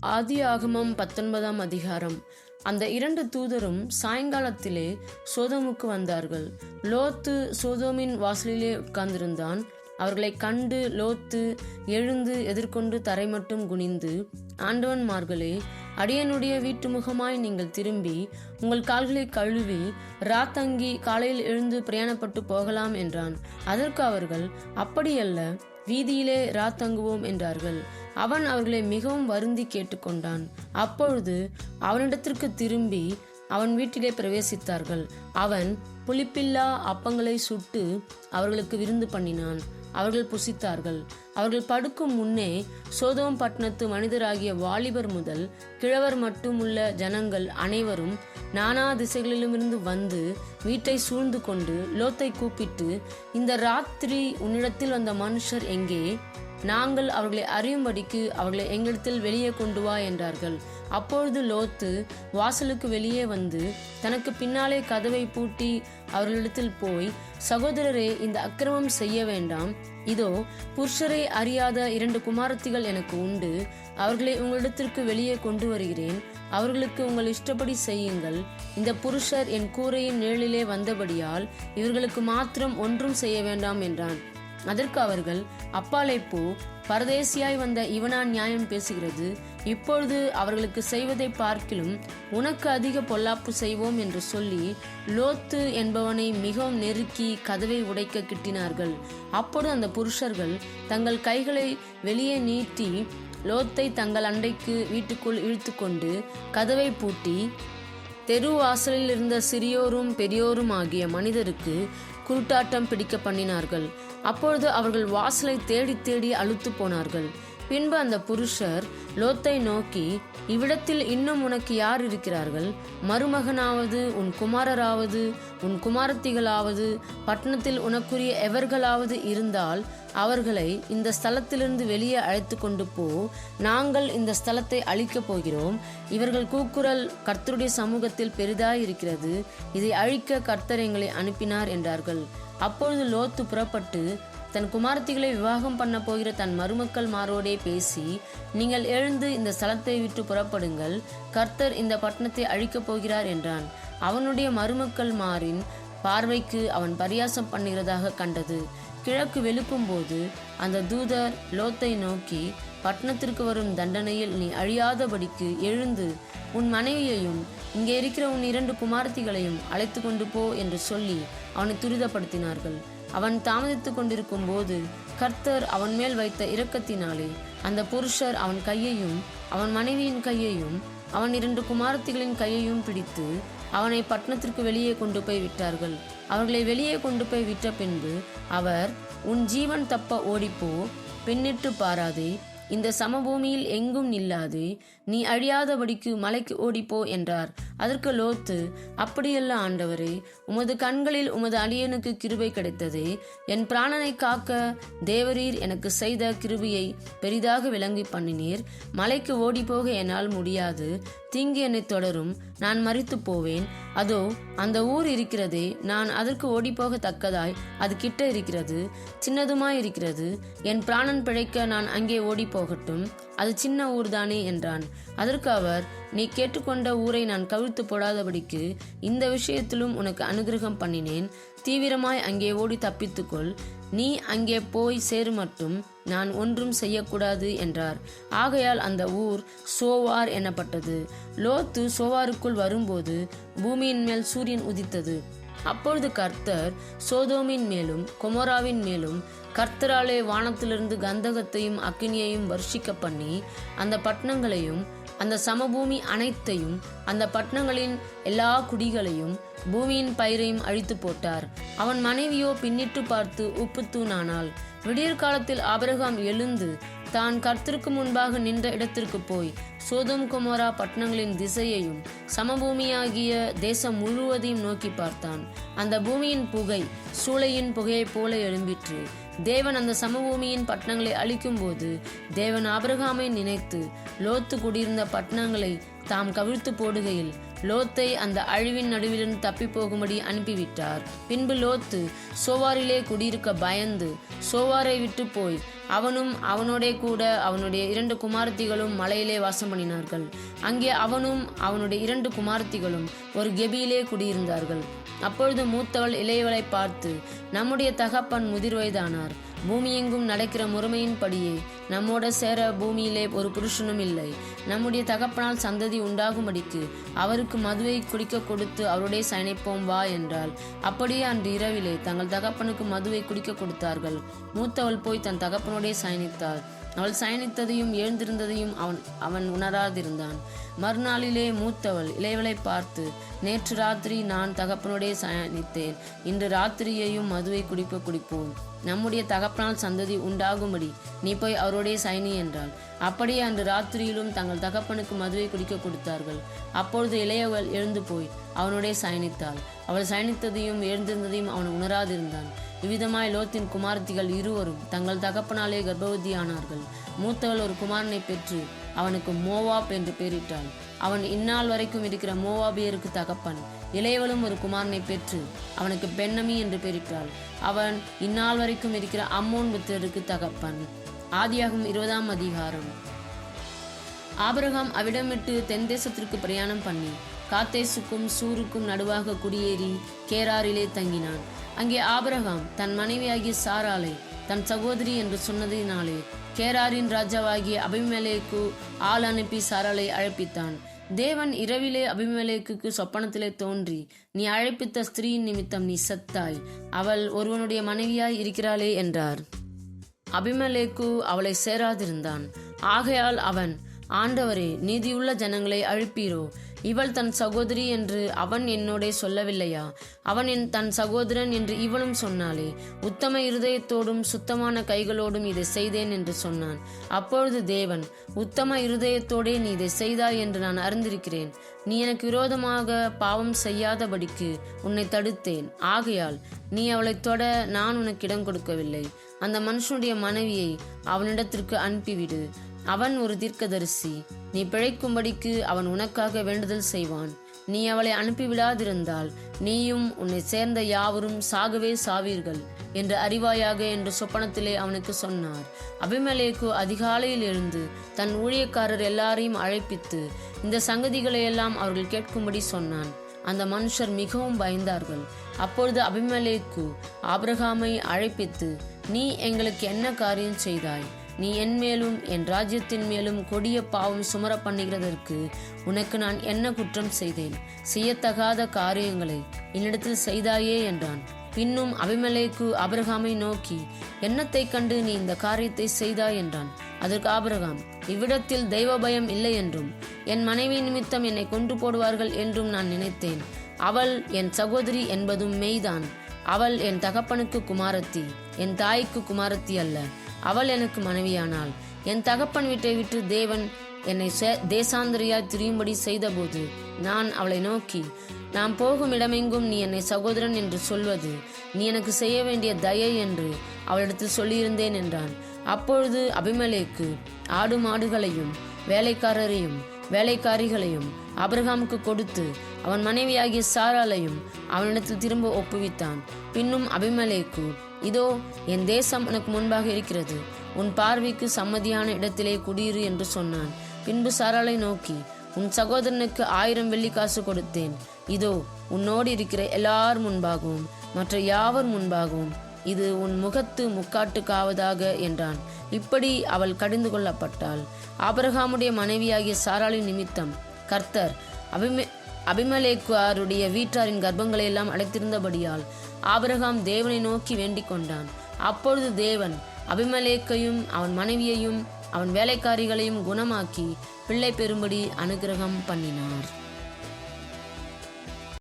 ஆதி ஆகமம் பத்தொன்பதாம் அதிகாரம். அந்த இரண்டு தூதரும் சாயங்காலத்திலே சோதோமுக்கு வந்தார்கள். லோத்து சோதோமின் வாசலிலே உட்கார்ந்திருந்தான். அவர்களை கண்டு லோத்து எழுந்து எதிர்கொண்டு தரை மட்டும் குனிந்து ஆண்டவன்மார்களே அடியனுடைய வீட்டு முகமாய் நீங்கள் திரும்பி உங்கள் கால்களை கழுவி ராத்தங்கி காலையில் எழுந்து பிரயாணப்பட்டு போகலாம் என்றான். அதற்கு அவர்கள் அப்படியல்ல வீதியிலே ராத்தங்குவோம் என்றார்கள். அவன் அவர்களை மிகவும் வருந்தி கேட்டுக்கொண்டான். அப்பொழுது அவனிடத்திற்கு திரும்பி அவன் வீட்டிலே பிரவேசித்தார்கள். அவன் புளிப்பில்லா அப்பங்களை சுட்டு அவர்களுக்கு விருந்து பண்ணினான். அவர்கள் புசித்தார்கள். அவர்கள் படுக்கும் முன்னே சோதோம் பட்டணத்து மனிதராகிய வாலிபர் முதல் கிழவர் மட்டுமுள்ள ஜனங்கள் அனைவரும் நானா திசைகளிலும் இருந்து வந்து வீட்டை சூழ்ந்து கொண்டு லோத்தை கூப்பிட்டு இந்த ராத்திரி உன்னிடத்தில் வந்த மனுஷர் எங்கே? நாங்கள் அவர்களை அறியும்படிக்கு அவர்களை எங்களிடத்தில் வெளியே கொண்டு வா என்றார்கள். அப்பொழுது லோத்து வாசலுக்கு வெளியே வந்து தனக்கு பின்னாலே கதவை பூட்டி அவர்களிடத்தில் போய் சகோதரரே இந்த அக்கிரமம் செய்ய வேண்டாம். இதோ புருஷரை அறியாத இரண்டு குமாரத்திகள் எனக்கு உண்டு. அவர்களை உங்களிடத்திற்கு வெளியே கொண்டு வருகிறேன். அவர்களுக்கு உங்கள் இஷ்டப்படி செய்யுங்கள். இந்த புருஷர் என் கூரையின் நிழலிலே வந்தபடியால் இவர்களுக்கு மாத்திரம் ஒன்றும் செய்ய வேண்டாம் என்றான். அதற்கு அவர்கள் அப்பாலை போ பரதேசியாய் வந்த இவனா நியாயம் பேசுகிறது. இப்பொழுது அவர்களுக்கு செய்வதை பார்க்கிலும் உனக்கு அதிக பொல்லாப்பு செய்வோம் என்று சொல்லி லோத்து என்பவனை மிகவும் நெருக்கி கதவை உடைக்க கிட்டினார்கள். அப்பொழுது அந்த புருஷர்கள் தங்கள் கைகளை வெளியே நீட்டி லோத்தை தங்கள் அண்டைக்கு வீட்டுக்குள் இழுத்துக்கொண்டு கதவை பூட்டி தெரு வாசலில் இருந்த சிறியோரும் பெரியோரும் ஆகிய மனிதருக்கு குருட்டாட்டம் பிடிக்க பண்ணினார்கள். அப்பொழுது அவர்கள் வாசலை தேடி தேடி அழுத்து போனார்கள். பின்பு அந்த புருஷர் லோத்தை நோக்கி இவ்விடத்தில் இன்னும் உனக்கு யார் இருக்கிறார்கள்? மருமகனாவது உன் குமாரராவது உன் குமாரத்திகளாவது பட்டணத்தில் உனக்குரிய எவர்களாவது இருந்தால் அவர்களை இந்த ஸ்தலத்திலிருந்து வெளியே அழைத்து கொண்டு போ. நாங்கள் இந்த ஸ்தலத்தை அழிக்கப் போகிறோம். இவர்கள் கூக்குரல் கர்த்தருடைய சமூகத்தில் பெரிதாய் இருக்கிறது இதை அழிக்க கர்த்தர் எங்களை அனுப்பினார் என்றார்கள். அப்பொழுது லோத்து புறப்பட்டு தன் குமாரத்திகளை விவாகம் பண்ண போகிற தன் மருமக்கள் மாரோடே பேசி நீங்கள் எழுந்து இந்த ஸ்தலத்தை விட்டு புறப்படுங்கள். கர்த்தர் இந்த பட்டணத்தை அழிக்கப் போகிறார் என்றான். அவனுடைய மருமக்கள் மாறின் பார்வைக்கு அவன் பரியாசம் பண்ணுகிறதாக கண்டது. கிழக்கு வெளுக்கும்போது அந்த தூதர் லோத்தை நோக்கி பட்டணத்திற்கு வரும் தண்டனையில் நீ அழியாதபடிக்கு எழுந்து உன் மனைவியையும் இங்கே இருக்கிற உன் இரண்டு குமார்த்திகளையும் அழைத்து கொண்டு போ என்று சொல்லி அவனை துரிதப்படுத்தினார்கள். அவன் தாமதித்துக் கொண்டிருக்கும் போது கர்த்தர் அவன் மேல் வைத்த இரக்கத்தினாலே அந்த புருஷர் அவன் கையையும் அவன் மனைவியின் கையையும் அவன் இரண்டு குமாரத்திகளின் கையையும் பிடித்து அவனை பட்டணத்திற்கு வெளியே கொண்டு போய் விட்டார்கள். அவர்களை வெளியே கொண்டு போய் விட்ட பின்பு அவர் உன் ஜீவன் தப்ப ஓடிப்போ பின்னிட்டு பாராதே இந்த சமபூமியில் எங்கும் நில்லாதே நீ அழியாதபடிக்கு மலைக்கு ஓடிப்போ என்றார். அதற்கு லோத்து அப்படியல்ல ஆண்டவரே உமது கண்களில் உமது அடியனுக்கு கிருபை கிடைத்ததே. என் பிராணனை காக்க தேவரீர் எனக்கு செய்த கிருபியை பெரிதாக விளங்கி பண்ணினீர். மலைக்கு ஓடிப்போக என்னால் முடியாது. தீங்கு என்னை தொடரும். நான் மறித்து போவேன். அதோ அந்த ஊர் இருக்கிறதே. நான் அதற்கு ஓடிப்போக தக்கதாய் அது கிட்ட இருக்கிறது. சின்னதுமாய் இருக்கிறது என் பிராணன் பிழைக்க நான் அங்கே ஓடி போகட்டும் அது சின்ன ஊர்தானே என்றான். அதற்கு அவர் நீ கேட்டுக்கொண்ட ஊரை நான் கவிழ்த்து போடாதபடிக்கு இந்த விஷயத்திலும் உனக்கு அனுகிரகம் பண்ணினேன். தீவிரமாய் அங்கே ஓடி தப்பித்துக்கொள். நீ அங்கே போய் சேரு மட்டும். நான் ஒன்றும் செய்யக்கூடாது என்றார். ஆகையால் அந்த ஊர் சோவார் எனப்பட்டது. லோத்து சோவாருக்குள் வரும்போது பூமியின் மேல் சூரியன் உதித்தது. அப்பொழுது கர்த்தர் சோதோமின் மேலும் கொமோராவின் மேலும் கர்த்தராலே வானத்திலிருந்து கந்தகத்தையும் அக்கினியையும் வர்ஷிக்க பண்ணி அந்த பட்டணங்களையும் அந்த சமபூமி அனைத்தையும் அந்த பட்டணங்களின் எல்லா குடிகளையும் பூமியின் பயிரையும் அழித்து போட்டார். அவன் மனைவியோ பின்னிட்டு பார்த்து உப்புத்தூணானாள் விடியற் காலத்தில் ஆபிரகாம் எழுந்து தான் கர்த்தருக்கு முன்பாக நின்ற இடத்திற்கு போய் சோதம் குமோரா பட்டணங்களின் திசையையும் சமபூமியாகிய தேசம் முழுவதையும் நோக்கி பார்த்தான். அந்த பூமியின் புகை சூளையின் புகையைப் போல எழும்பிற்று. தேவன் அந்த சமபூமியின் பட்டணங்களை அழிக்கும்போது தேவன் ஆபிரகாமை நினைத்து லோத்து குடியிருந்த பட்டணங்களை தாம் கவிழ்த்து போடுகையில் லோத்தை அந்த அழிவின் நடுவிலிருந்து தப்பி போகும்படி அனுப்பிவிட்டார். பின்பு லோத்து சோவாரிலே குடியிருக்க பயந்து சோவாரை விட்டு போய் அவனும் அவனோடே கூட அவனுடைய இரண்டு குமாரத்திகளும் மலையிலே வாசம் பண்ணினார்கள். அங்கே அவனும் அவனுடைய இரண்டு குமாரத்திகளும் ஒரு கெபியிலே குடியிருந்தார்கள். அப்பொழுது மூத்தவள் இளையவளை பார்த்து நம்முடைய தகப்பன் முதிர் வயதானார் பூமியெங்கும் நடக்கிற முறைமையின்படியே நம்மோட சேர பூமியிலே ஒரு புருஷனும் இல்லை. நம்முடைய தகப்பனால் சந்ததி உண்டாகும்படிக்கு அவருக்கு மதுவை குடிக்க கொடுத்து அவருடைய சயனிப்போம் வா என்றாள். அப்படியே அன்று இரவிலே தங்கள் தகப்பனுக்கு மதுவை குடிக்க கொடுத்தார்கள். மூத்தவள் போய் தன் தகப்பனுடைய சயனித்தாள். அவள் சயனித்ததையும் எழுந்திருந்ததையும் அவன் அவன் உணராதிருந்தான். மறுநாளிலே மூத்தவள் இளையவளை பார்த்து நேற்று ராத்திரி நான் தகப்பனுடைய சயனித்தேன். இன்று ராத்திரியையும் மதுவை குடிப்ப குடிப்போம். நம்முடைய தகப்பனால் சந்ததி உண்டாகும்படி நீ போய் அவருடைய சயனி என்றாள். அப்படியே அன்று ராத்திரியிலும் தங்கள் தகப்பனுக்கு மதுவை குடிக்க கொடுத்தார்கள். அப்பொழுது இளையவள் எழுந்து போய் அவனுடைய சயனித்தாள். அவள் சயனித்ததையும் எழுந்திருந்ததையும் அவன் உணராதிருந்தான். இவ்விதமாய் லோத்தின் குமாரத்திகள் இருவரும் தங்கள் தகப்பனாலே கர்ப்பவதியானார்கள். மூத்தவள் ஒரு குமாரனை பெற்று அவனுக்கு மோவாப் என்று பெயரிட்டாள். அவன் இந்நாள் வரைக்கும் இருக்கிற மோவாபியருக்கு தகப்பன். இளையவளும் ஒரு குமாரனை பெற்று அவனுக்கு பெண்ணமி என்று பெயரிட்டாள். அவன் இந்நாள் வரைக்கும் இருக்கிற அம்மோன் புத்தருக்கு தகப்பன். ஆதியாகும் இருபதாம் அதிகாரம். ஆபரகாம் அவிடமிட்டு தென் தேசத்திற்கு பிரயாணம் பண்ணி காத்தேசுக்கும் சூருக்கும் நடுவாக குடியேறி கேராரிலே தங்கினான். அங்கே ஆபரகாம் தன் மனைவியாகிய சாராலை தன் சகோதரி என்று சொன்னதினாலே கேராரின் ராஜாவாகிய அபிமலேக்கு ஆள் அனுப்பி சாராலை அழைப்பித்தான். தேவன் இரவிலே அபிமலேக்கு சொப்பனத்திலே தோன்றி நீ அழைப்பித்த ஸ்திரீயின் நிமித்தம் நீ சத்தாய். அவள் ஒருவனுடைய மனைவியாய் இருக்கிறாளே என்றார். அபிமலேக்கு அவளை சேராதிருந்தான். ஆகையால் அவன் ஆண்டவரே நீதியுள்ள ஜனங்களை அழுப்பீரோ? இவள் தன் சகோதரி என்று அவன் என்னோடே சொல்லவில்லையா? அவன் என் தன் சகோதரன் என்று இவளும் சொன்னாளே. உத்தம இருதயத்தோடும் சுத்தமான கைகளோடும் இதை செய்தேன் என்று சொன்னான். அப்பொழுது தேவன் உத்தம இருதயத்தோடே நீ இதை செய்தாய் என்று நான் அறிந்திருக்கிறேன். நீ எனக்கு விரோதமாக பாவம் செய்யாதபடிக்கு உன்னை தடுத்தேன். ஆகையால் நீ அவளை தொட நான் உனக்கு இடம் கொடுக்கவில்லை. அந்த மனுஷனுடைய மனைவியை அவனிடத்திற்கு அனுப்பிவிடு. அவன் ஒரு தீர்க்கதரிசி. நீ பிழைக்கும்படிக்கு அவன் உனக்காக வேண்டுதல் செய்வான். நீ அவளை அனுப்பிவிடாதிருந்தால் நீயும் உன்னை சேர்ந்த யாவரும் சாகவே சாவீர்கள் என்று அறிவாயாக என்று சொப்பனத்திலே அவனுக்கு சொன்னார். அபிமலேக்கு அதிகாலையில் எழுந்து தன் ஊழியக்காரர் எல்லாரையும் அழைப்பித்து இந்த சங்கதிகளை எல்லாம் அவர்கள் கேட்கும்படி சொன்னான். அந்த மனுஷர் மிகவும் பயந்தார்கள். அப்பொழுது அபிமலேக்கு ஆபிரகாமை அழைப்பித்து நீ எங்களுக்கு என்ன காரியம் செய்தாய்? நீ என் மேலும் என் ராஜ்யத்தின் மேலும் கொடிய பாவம் சுமர பண்ணுகிறதற்கு உனக்கு நான் என்ன குற்றம் செய்தேன்? செய்யத்தகாத காரியங்களை என்னிடத்தில் செய்தாயே என்றான். பின்னும் அபிமலேக்கு அபிரகாமை நோக்கி என்னத்தை கண்டு நீ இந்த காரியத்தை செய்தாய்? என்றான். அதற்கு ஆபிரகாம் இவ்விடத்தில் தெய்வ பயம் இல்லை என்றும் என் மனைவி நிமித்தம் என்னை கொன்று போடுவார்கள் என்றும் நான் நினைத்தேன். அவள் என் சகோதரி என்பதும் மெய்தான். அவள் என் தகப்பனுக்கு குமாரத்தி என் தாய்க்கு குமாரத்தி அல்ல. அவள் எனக்கு மனைவியானாள். என் தகப்பன் வீட்டை விட்டு தேவன் என்னை சே- திரியும்படி செய்தபோது நான் அவளை நோக்கி நாம் போகும் இடமெங்கும் நீ என்னை சகோதரன் என்று சொல்வது. நீ எனக்கு செய்ய வேண்டிய தயை என்று அவளிடத்தில் சொல்லியிருந்தேன் என்றான். அப்பொழுது அபிமலேக்கு ஆடு மாடுகளையும் வேலைக்காரரையும் வேலைக்காரிகளையும் அப்ரஹாமுக்கு கொடுத்து அவன் மனைவியாகிய சாராலையும் அவனிடத்தில் திரும்ப ஒப்புவித்தான். பின்னும் அபிமலேக்கு இதோ என் தேசம் உனக்கு முன்பாக இருக்கிறது. உன் பார்வைக்கு சம்மதியான இடத்திலே குடியிரு என்று சொன்னான். பின்பு சாராலை நோக்கி உன் சகோதரனுக்கு ஆயிரம் வெள்ளி காசு கொடுத்தேன். இதோ உன்னோடு இருக்கிற எல்லார் முன்பாகவும் மற்ற யாவர் முன்பாகவும் இது உன் முகத்து முக்காட்டுக்காவதாக என்றான். இப்படி அவள் கடிந்து கொள்ளப்பட்டாள். ஆபரகாமுடைய மனைவியாகிய சாராளின் நிமித்தம் கர்த்தர் அபிமே அபிமலேக்குவாருடைய வீட்டாரின் கர்ப்பங்களை எல்லாம் அடைத்திருந்தபடியால் ஆபரகாம் தேவனை நோக்கி வேண்டிக் கொண்டான். அப்பொழுது தேவன் அபிமலேக்கையும் அவன் மனைவியையும் அவன் வேலைக்காரிகளையும் குணமாக்கி பிள்ளை பெறும்படி அனுக்கிரகம் பண்ணினார்.